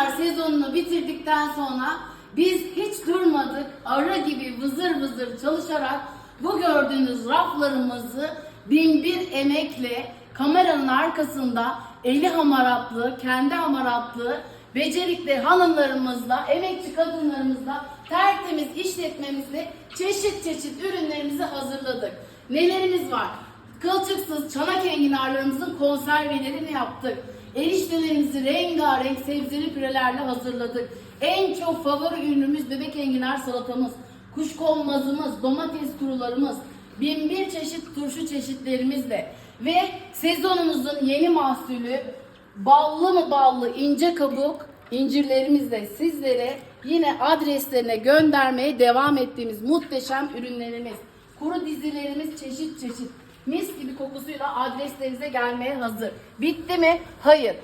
enginar sezonunu bitirdikten sonra biz hiç durmadık. Ara gibi vızır vızır çalışarak bu gördüğünüz raflarımızı bin bir emekle kameranın arkasında eli hamaratlı, kendi hamaratlı, becerikli hanımlarımızla, emekçi kadınlarımızla tertemiz işletmemizle çeşit çeşit ürünlerimizi hazırladık. Nelerimiz var? Kılçıksız çanak enginarlarımızın konservelerini yaptık. Eriştelerimizi rengarenk sebzeli pürelerle hazırladık. En çok favori ürünümüz bebek enginar salatamız, kuşkonmazımız, domates kurularımız, bin bir çeşit turşu çeşitlerimizle ve sezonumuzun yeni mahsulü ballı mı ballı ince kabuk incirlerimizle sizlere yine adreslerine göndermeye devam ettiğimiz muhteşem ürünlerimiz. Kuru dizilerimiz çeşit çeşit. Mis gibi kokusuyla adreslerinize gelmeye hazır. Bitti mi? Hayır.